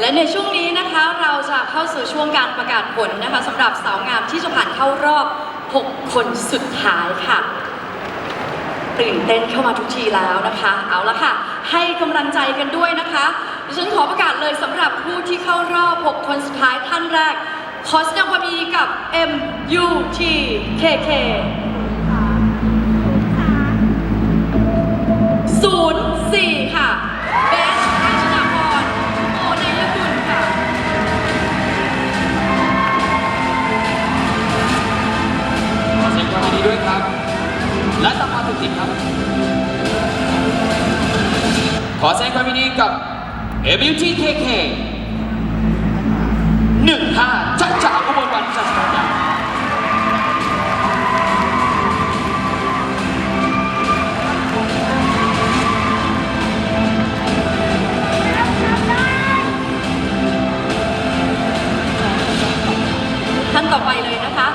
และในช่วงนี้นะคะเราจะเข้าสู่ช่วงการประกาศผลนะคะสำหรับสาวงามที่จะผ่านเข้ารอบ 6 คนสุดท้ายค่ะตื่นเต้นเข้ามาทุกทีแล้วนะคะ เอาละค่ะ ให้กำลังใจกันด้วยนะคะดิฉันขอประกาศเลยสำหรับผู้ที่เข้ารอบ 6 คนสุดท้ายท่านแรก ขอแสดงความยินดีกับ MUT MUTKK หนึ่งห้าจักรจ่าอุบลวันจันทร์สยามท่านต่อไปเลยนะคะ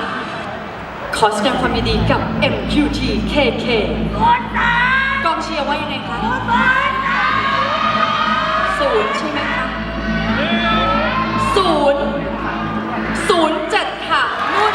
ขอแสดงความยินดีกับ MQT KK กองเชียร์ว่ายังไงคะ ศูนย์ใช่ไหมคะศูนย์ศูนย์เจ็ดค่ะนุ่น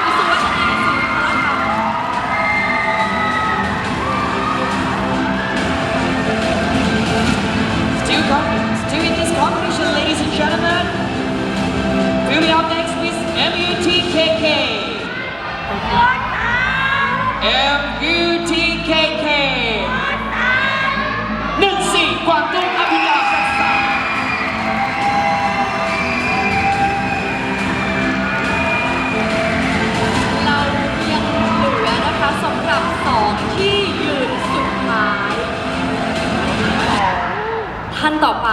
ต่อไป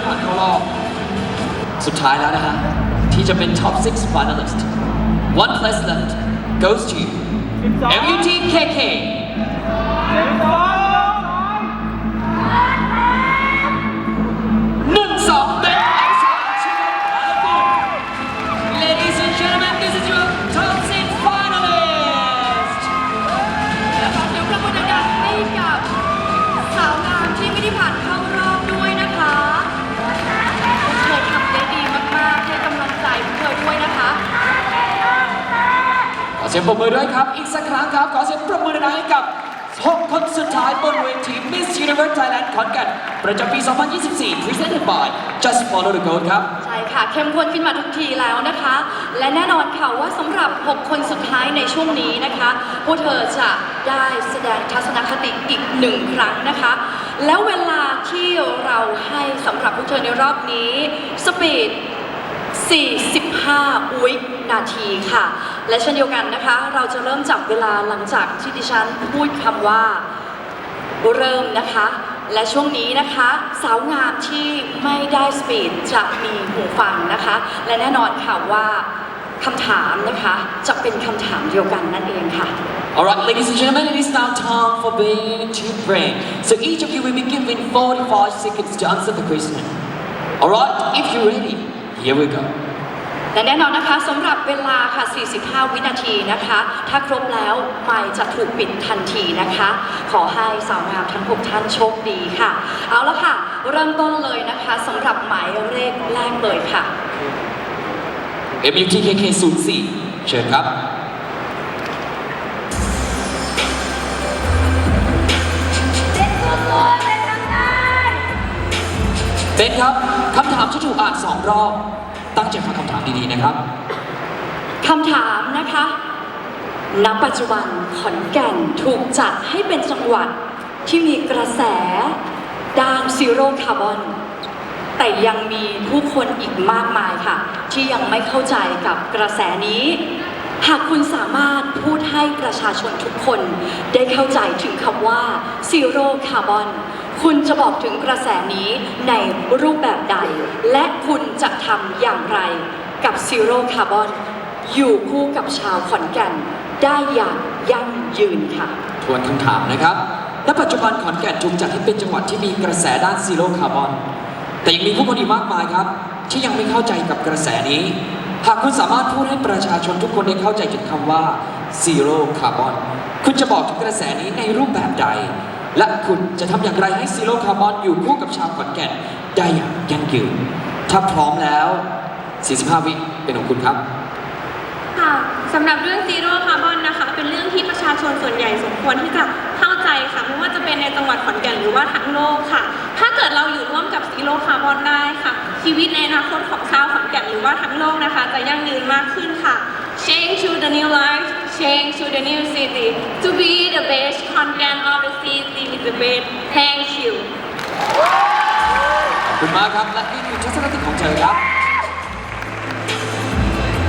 ผ่านเข้ารอบ สุดท้ายแล้วนะฮะ ที่จะเป็น top 6 finalist one place left goes to MUTKK หนึ่งสอง เสียงปรบมือด้วยครับ อีกสักครั้งครับ ขอเสียงปรบมือดังๆให้กับ6คนสุดท้ายบนเวที Miss Universe Thailand ขอนแก่นประจำปี 2024 Presented by Just Follow the Code ครับ ใช่ค่ะเข้มข้นขึ้นมาทุกทีแล้วนะคะ และแน่นอนค่ะว่าสำหรับ 6 คนสุดท้ายในช่วงนี้นะคะพวกเธอจะได้แสดงทัศนคติอีกหนึ่งครั้งนะคะ แล้วเวลาที่เราให้สำหรับพวกเธอในรอบนี้สปีด 45วินาทีค่ะ และเช่นเดียวกันนะคะ เราจะเริ่มจับเวลาหลังจากที่ดิฉันพูดคำว่าเริ่มนะคะ และช่วงนี้นะคะ สาวงามที่ไม่ได้สปีดจะมีหูฟังนะคะ และแน่นอนค่ะว่าคำถามนะคะ จะเป็นคำถามเดียวกันนั่นเองค่ะ Alright, ladies and gentlemen, it is now time for being to brain. So each of you will be given 45 seconds to answer the question. Alright, if you're ready, here we go. และแน่นอนนะคะสำหรับเวลาค่ะ 45 วินาทีนะคะ ถ้าครบแล้วไมค์จะถูกปิดทันทีนะคะ ขอให้สาวงามทั้ง 6 ท่านโชคดีค่ะ เอาละค่ะ เริ่มต้นเลยนะคะสำหรับหมายเลขแรกเลยค่ะ MUTKK 04เชิญครับ เต้นครับคำถามจะถูกอ่านสองรอบ ตั้งใจฟังคำถามดีๆนะครับ คำถามนะคะ ณ ปัจจุบันขอนแก่นถูกจัดให้เป็นจังหวัดที่มีกระแสด้านซีโร่คาร์บอน แต่ยังมีผู้คนอีกมากมายค่ะ ที่ยังไม่เข้าใจกับกระแสนี้ หากคุณสามารถพูดให้ประชาชนทุกคน ได้เข้าใจถึงคำว่าซีโร่คาร์บอน คุณจะบอกถึงกระแสนี้ในรูปแบบใด และคุณจะทำอย่างไรกับซีโร่คาร์บอนอยู่คู่กับชาวขอนแก่น ได้อย่างยั่งยืนค่ะ ทวนคำถามนะครับ ณ ปัจจุบันขอนแก่นถูกจัดให้เป็นจังหวัดที่มีกระแสด้านซีโร่คาร์บอน แต่ยังมีผู้คนอีกมากมายครับ ที่ยังไม่เข้าใจกับกระแสนี้ หากคุณสามารถพูดให้ประชาชนทุกคนได้เข้าใจถึงคำว่าซีโร่คาร์บอน คุณจะบอกถึงกระแสนี้ในรูปแบบใด และคุณจะทำอย่างไรให้ซีโร่คาร์บอนอยู่คู่กับชาวขอนแก่นได้อย่างยั่งยืน ถ้าพร้อมแล้ว 45 วิเป็นของคุณครับ ค่ะสำหรับเรื่องซีโร่คาร์บอนนะคะ เป็นเรื่องที่ประชาชนส่วนใหญ่สมควรที่จะเข้าใจค่ะไม่ว่าจะเป็นในจังหวัดขอนแก่นหรือว่าทั้งโลกค่ะ ถ้าเกิดเราอยู่ร่วมกับซีโร่คาร์บอนได้ค่ะ ชีวิตในอนาคตของชาวขอนแก่นหรือว่าทั้งโลกนะคะ จะยั่งยืนมากขึ้นค่ะ Change to the new life change to the new city to be the best content of the city is the best thank you ขอบคุณมากครับ และนี่คือทัศนคติของเธอครับ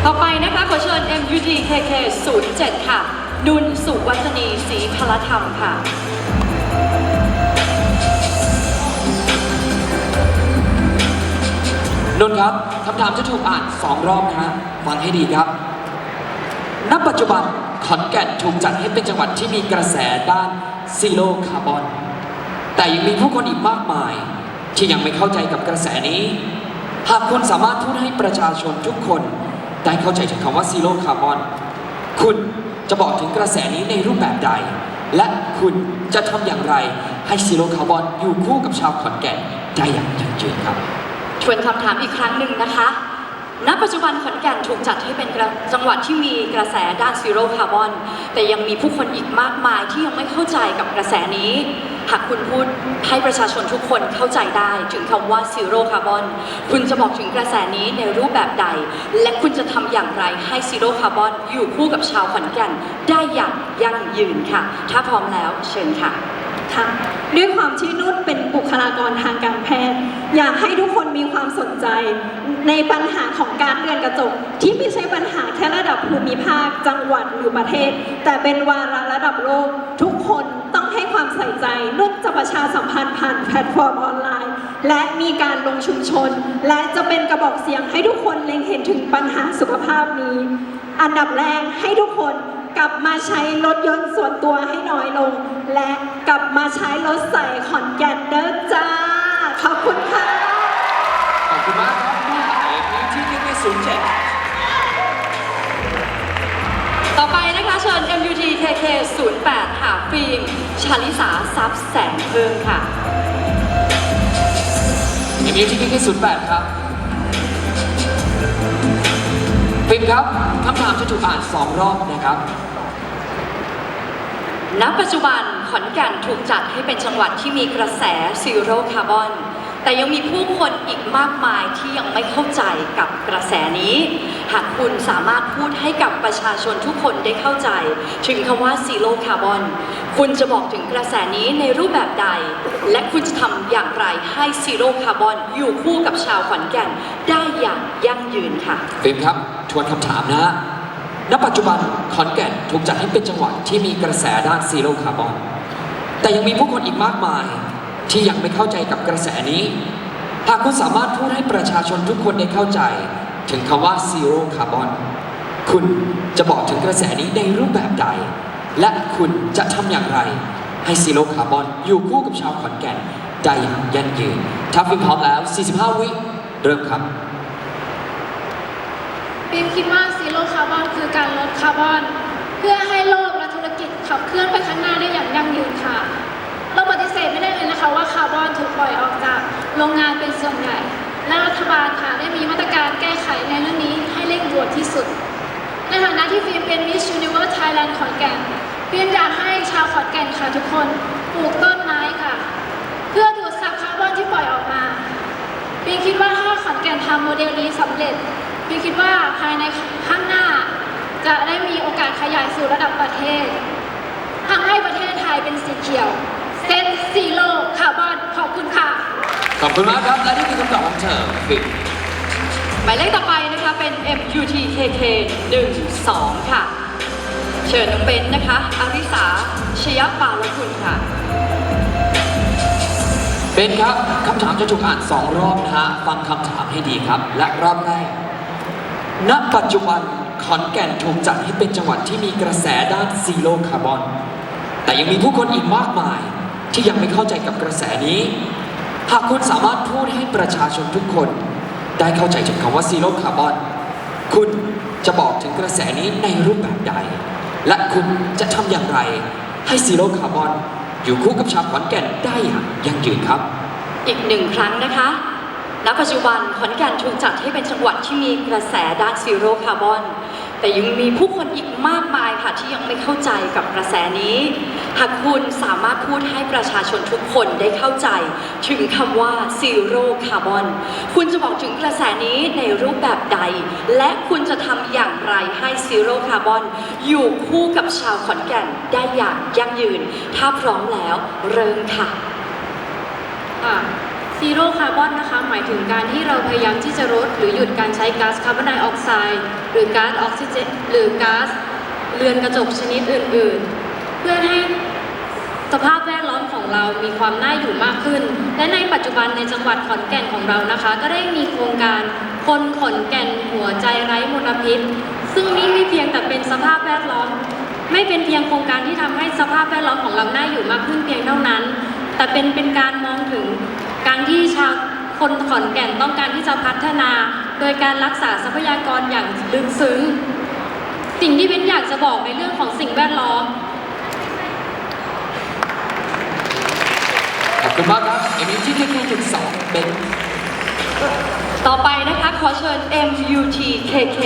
ต่อไปนะคะ ขอเชิญ MUT KK 07 ค่ะนุนสุวัฒนีศรีพลธรรมค่ะนนท์ครับคำถามจะถูกอ่านสองรอบนะฮะฟังให้ดีครับ ณปัจจุบันขอนแก่นถูกจัดให้เป็นจังหวัดที่มีกระแสด้านซีโร่คาร์บอน แต่ยังมีผู้คนอีกมากมาย ที่ยังไม่เข้าใจกับกระแสนี้ หากคุณสามารถพูดให้ประชาชนทุกคนได้เข้าใจถึงคำว่าซีโร่คาร์บอน คุณจะบอกถึงกระแสนี้ในรูปแบบใด และคุณจะทำอย่างไรให้ซีโร่คาร์บอนอยู่คู่กับชาวขอนแก่นได้อย่างยั่งยืนครับ ทวนคำถามอีกครั้งหนึ่งนะคะ ณปัจจุบันขอนแก่นถูกจัดให้เป็นจังหวัดที่มีกระแสด้านซีโร่คาร์บอนแต่ยังมีผู้คนอีกมากมายที่ยังไม่เข้าใจกับกระแสนี้ หากคุณพูดให้ประชาชนทุกคนเข้าใจได้ถึงคำว่าซีโร่คาร์บอนคุณจะบอกถึงกระแสนี้ในรูปแบบใด และคุณจะทำอย่างไรให้ซีโร่คาร์บอนอยู่คู่กับชาวขอนแก่นได้อย่างยั่งยืนค่ะ ถ้าพร้อมแล้วเชิญค่ะ ค่ะ ด้วยความที่นุ่นเป็นบุคลากรทางการแพทย์ อยากให้ทุกคนมีความสนใจ ในปัญหาของการเรือนกระจก ที่ไม่ใช่ปัญหาแค่ระดับภูมิภาค จังหวัดหรือประเทศ แต่เป็นวาระระดับโลก ทุกคนต้องให้ความใส่ใจนุ่นจะประชาสัมพันธ์ผ่านแพลตฟอร์มออนไลน์ และมีการลงชุมชน และจะเป็นกระบอกเสียงให้ทุกคนเล็งเห็นถึงปัญหาสุขภาพนี้ อันดับแรกให้ทุกคน กลับมาใช้รถยนต์ส่วนตัวให้น้อยลง และกลับมาใช้รถใส่ขอนแก่นเด้อจ้า ขอบคุณค่ะ ขอบคุณมากครับมหาเอกที่ที่ไม่ศูนย์เจ็ดต่อไปนะคะเชิญ MUT KK 08ค่ะฟิล์มชาลิสาทรัพย์แสงเพิ่มค่ะเอ็มยูที่ที่ศูนย์แปดครับ ฟิล์มครับคำถามจะถูกอ่านสองรอบนะครับ ณ ปัจจุบันขอนแก่นถูกจัดให้เป็นจังหวัดที่มีกระแสซีโร่คาร์บอน แต่ยังมีผู้คนอีกมากมายที่ยังไม่เข้าใจกับกระแสนี้ หากคุณสามารถพูดให้กับประชาชนทุกคนได้เข้าใจ ถึงคำว่าซีโร่คาร์บอน คุณจะบอกถึงกระแสนี้ในรูปแบบใด และคุณจะทำอย่างไรให้ซีโร่คาร์บอนอยู่คู่กับชาวขอนแก่นได้อย่างยั่งยืนค่ะฟิล์มครับ ทวนคำถามนะฮะณ ปัจจุบันขอนแก่นถูกจัดให้เป็นจังหวัดที่มีกระแสด้านซีโร่คาร์บอน แต่ยังมีผู้คนอีกมากมายที่ยังไม่เข้าใจกับกระแสนี้ หากคุณสามารถพูดให้ประชาชนทุกคนได้เข้าใจ ถึงคำว่าซีโร่คาร์บอน คุณจะบอกถึงกระแสนี้ในรูปแบบใด และคุณจะทำอย่างไร ให้ซีโร่คาร์บอนอยู่คู่กับชาวขอนแก่นได้อย่างยั่งยืนถ้าฟิล์มพร้อมแล้ว 45 วิ เริ่มครับ ปิมคิดว่าซีโร่คาร์บอนคือการลดคาร์บอน เพื่อให้โลกและธุรกิจขับเคลื่อนไปข้างหน้าได้อย่างยั่งยืนค่ะ เราปฏิเสธไม่ได้เลยนะคะว่าคาร์บอนถูกปล่อยออกจากโรงงานเป็นส่วนใหญ่ และรัฐบาลค่ะได้มีมาตรการแก้ไขในเรื่องนี้ให้เร่งด่วนที่สุด ในฐานะที่ฟิล์มเป็น Miss Universe Thailand ขอนแก่นฟิล์มอยากให้ชาวขอนแก่นค่ะทุกคนปลูกต้นไม้ค่ะ เพื่อดูดซับคาร์บอนที่ปล่อยออกมาปีคิดว่าถ้าขอนแก่นทำโมเดลนี้สำเร็จ ปีคิดว่าภายในข้างหน้า จะได้มีโอกาสขยายสู่ระดับประเทศทำให้ประเทศไทยเป็นสีเขียวเซนซีโร่คาร์บอนขอบคุณค่ะ ขอบคุณมากครับ และนี่คือคำตอบของเธอฟิล์มหมายเลขต่อไปนะคะเป็น MUT KK 12 ค่ะ เชิญน้องเบนนะคะ อาริสาชยปาลคุณค่ะ เป็นครับคำถามจะถูกอ่านสองรอบนะฮะ ฟังคำถามให้ดีครับ และรอบแรก ณปัจจุบันขอนแก่นถูกจัดให้เป็นจังหวัดที่มีกระแสด้านซีโร่คาร์บอน แต่ยังมีผู้คนอีกมากมายที่ยังไม่เข้าใจกับกระแสนี้ หากคุณสามารถพูดให้ประชาชนทุกคน ได้เข้าใจถึงคำว่าซีโร่คาร์บอน คุณจะบอกถึงกระแสนี้ในรูปแบบใด และคุณจะทำอย่างไร ให้ซีโร่คาร์บอนอยู่คู่กับชาวขอนแก่นได้อย่างยั่งยืนครับ อีกหนึ่งครั้งนะคะ ณปัจจุบันขอนแก่นถูกจัดให้เป็นจังหวัดที่มีกระแสด้านซีโร่คาร์บอน แต่ยังมีผู้คนอีกมากมายค่ะที่ยังไม่เข้าใจกับกระแสนี้ หากคุณสามารถพูดให้ประชาชนทุกคนได้เข้าใจ ถึงคำว่าซีโร่คาร์บอนคุณจะบอกถึงกระแสนี้ในรูปแบบใด และคุณจะทำอย่างไรให้ซีโร่คาร์บอนอยู่คู่กับชาวขอนแก่นได้อย่างยั่งยืน ถ้าพร้อมแล้วเริ่มค่ะค่ะ ซีโร่คาร์บอนนะคะหมายถึงการที่เราพยายามที่จะลดหรือหยุดการใช้ก๊าซคาร์บอนไดออกไซด์หรือก๊าซออกซิเจนหรือก๊าซเรือนกระจกชนิดอื่น ๆ เพื่อให้สภาพแวดล้อมของเรามีความน่าอยู่มากขึ้น และในปัจจุบันในจังหวัดขอนแก่นของเรานะคะ ก็ได้มีโครงการคนขอนแก่นหัวใจไร้มลพิษ ซึ่งนี่ไม่เพียงแต่เป็นสภาพแวดล้อม ไม่เป็นเพียงโครงการที่ทำให้สภาพแวดล้อมของเราน่าอยู่มากขึ้นเพียงเท่านั้น แต่เป็นเป็นการมองถึงการที่ชาว คนขอนแก่นต้องการที่จะพัฒนา โดยการรักษาทรัพยากรอย่างลึกซึ้ง สิ่งที่เบนอยากจะบอกในเรื่องของสิ่งแวดล้อม ขอบคุณมากครับเอ็มยูที่ที่ถึงสองเป็นต่อไปนะคะ ขอเชิญ MUT KK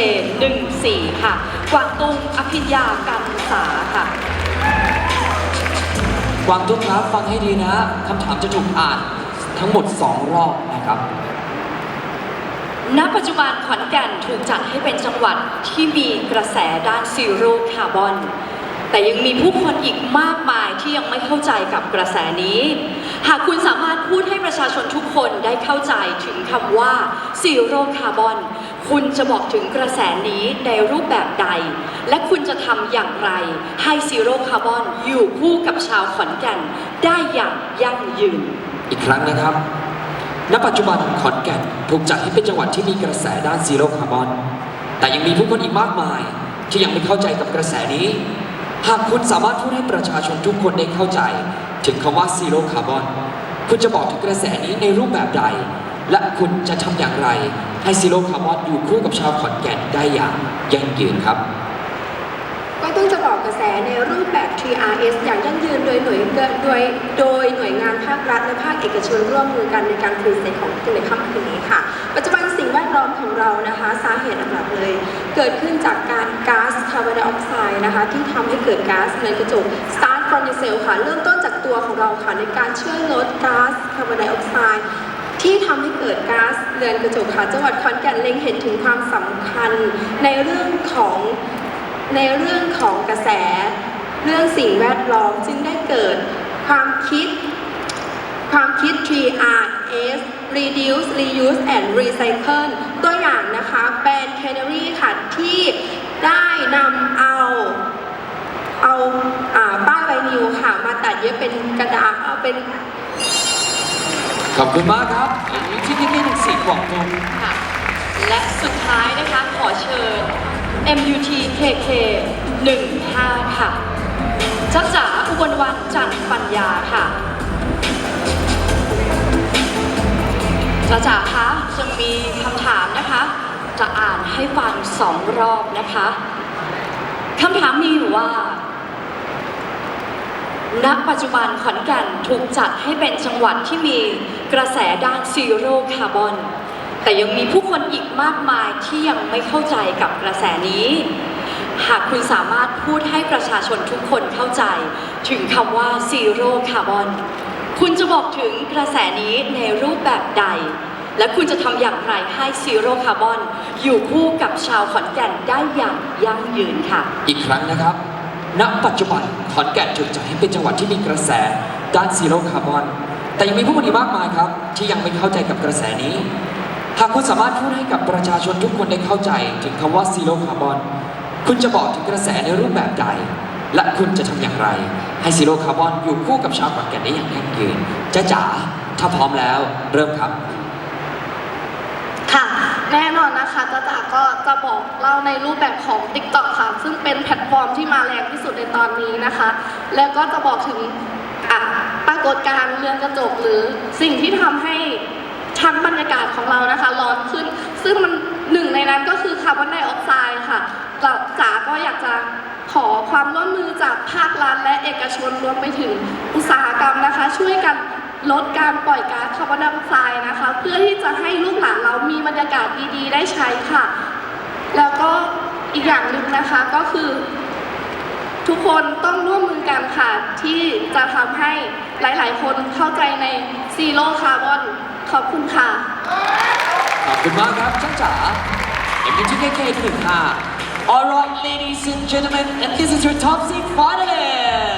14ค่ะ กวางตุ้งอภิญญาการศึกษาค่ะ กวางตุ้งครับฟังให้ดีนะคำถามจะถูกอ่าน ทั้งหมด 2 รอบนะครับ ณ ปัจจุบันขอนแก่นถูกจัดให้เป็นจังหวัดที่มีกระแสด้านซีโร่คาร์บอน แต่ยังมีผู้คนอีกมากมายที่ยังไม่เข้าใจกับกระแสนี้ หากคุณสามารถพูดให้ประชาชนทุกคนได้เข้าใจถึงคำว่าซีโร่คาร์บอน คุณจะบอกถึงกระแสนี้ในรูปแบบใด และคุณจะทำอย่างไร ให้ซีโร่คาร์บอนอยู่คู่กับชาวขอนแก่นได้อย่างยั่งยืน อีกครั้งนะครับ ณ ปัจจุบันขอนแก่นถูกจัดให้เป็นจังหวัดที่มีกระแสด้านซีโร่คาร์บอน แต่ยังมีผู้คนอีกมากมาย ที่ยังไม่เข้าใจกับกระแสนี้ หากคุณสามารถพูดให้ประชาชนทุกคนได้เข้าใจ ถึงคำว่าซีโร่คาร์บอนคุณจะบอกถึงกระแสนี้ในรูปแบบใด และคุณจะทำอย่างไร ให้ซีโร่คาร์บอนอยู่คู่กับชาวขอนแก่นได้อย่างยั่งยืนครับ ก็ต้องจะบอกกระแสในรูปแบบ TRS อย่างยั่งยืนโดยหน่วยโดยโดยหน่วยงานภาครัฐและภาคเอกชนร่วมมือกันในการพรีเซนต์ของในค่ำคืนนี้ค่ะ ปัจจุบันสิ่งแวดล้อมของเรานะคะสาเหตุหลักเลย เกิดขึ้นจากการก๊าซคาร์บอนไดออกไซด์นะคะที่ทำให้เกิดก๊าซในกระจก start from the cell ค่ะ เริ่มต้นจากตัวของเราค่ะ ในการช่วยลดก๊าซคาร์บอนไดออกไซด์ที่ทำให้เกิดก๊าซเรือนกระจกค่ะจังหวัดขอนแก่นเล็งเห็นถึงความสำคัญในเรื่องของในเรื่องของกระแส เรื่องสิ่งแวดล้อมจึงได้เกิดความคิด ความคิด 3RS reduce reuse and recycle ตัวอย่างนะคะแบรนด์ Canary ค่ะที่ได้นำเอา เอาอ่าป้ายไวนิลค่ะ มาตัดเย็บเป็นกระดาษเอาเป็น ขอบคุณมากครับเอ็มยูที่ที่ที่หนึ่งสี่กวางตุ้งค่ะ และสุดท้ายนะคะขอเชิญ MUT KK 15ค่ะจ้าจ๋าอุบลวันจันทร์ปัญญาค่ะจ้าจ๋าคะจะมีคำถามนะคะ จะอ่านให้ฟังสองรอบนะคะคำถามมีอยู่ว่า ณปัจจุบันขอนแก่นถูกจัดให้เป็นจังหวัดที่มีกระแสด้านซีโร่คาร์บอน แต่ยังมีผู้คนอีกมากมายที่ยังไม่เข้าใจกับกระแสนี้ หากคุณสามารถพูดให้ประชาชนทุกคนเข้าใจ ถึงคำว่าซีโร่คาร์บอนคุณจะบอกถึงกระแสนี้ในรูปแบบใด และคุณจะทำอย่างไรให้ซีโร่คาร์บอนอยู่คู่กับชาวขอนแก่นได้อย่างยั่งยืนค่ะ อีกครั้งนะครับ ณปัจจุบันขอนแก่นถูกจัดให้เป็นจังหวัดที่มีกระแสด้านซีโร่คาร์บอน แต่ยังมีผู้คนอีกมากมายครับ ที่ยังไม่เข้าใจกับกระแสนี้ หากคุณสามารถพูดให้กับประชาชนทุกคนได้เข้าใจถึงคำว่าซีโร่คาร์บอน คุณจะบอกถึงกระแสในรูปแบบใด และคุณจะทำอย่างไร ให้ซีโร่คาร์บอนอยู่คู่กับชาวขอนแก่นได้อย่างยั่งยืนจ้าจ๋าถ้าพร้อมแล้วเริ่มครับ แน่นอนนะคะจ้าจ๋าก็จะบอกเล่าในรูปแบบของ TikTok ค่ะ ซึ่งเป็นแพลตฟอร์มที่มาแรงที่สุดในตอนนี้นะคะ แล้วก็จะบอกถึงอะปรากฏการณ์เรือนกระจกหรือสิ่งที่ทำให้ชั้นบรรยากาศของเรานะคะ ร้อนขึ้น ซึ่งมันหนึ่งในนั้นก็คือคาร์บอนไดออกไซด์ค่ะจ๋าก็อยากจะขอความร่วมมือจากภาครัฐและเอกชนรวมไปถึงอุตสาหกรรมนะคะ ช่วยกัน ลดการปล่อยก๊าซคาร์บอนไดออกไซด์นะคะ เพื่อที่จะให้ลูกหลานเรามีบรรยากาศดีๆ ได้ใช้ค่ะ แล้วก็อีกอย่างหนึ่งนะคะก็คือ ทุกคนต้องร่วมมือกันค่ะ ที่จะทำให้หลายๆ คนเข้าใจในซีโร่คาร์บอนขอบคุณค่ะ ขอบคุณมากครับจ้างจ๋า MTKK ที่หนึ่งค่ะ Alright ladies and gentlemen and this is your top six finalist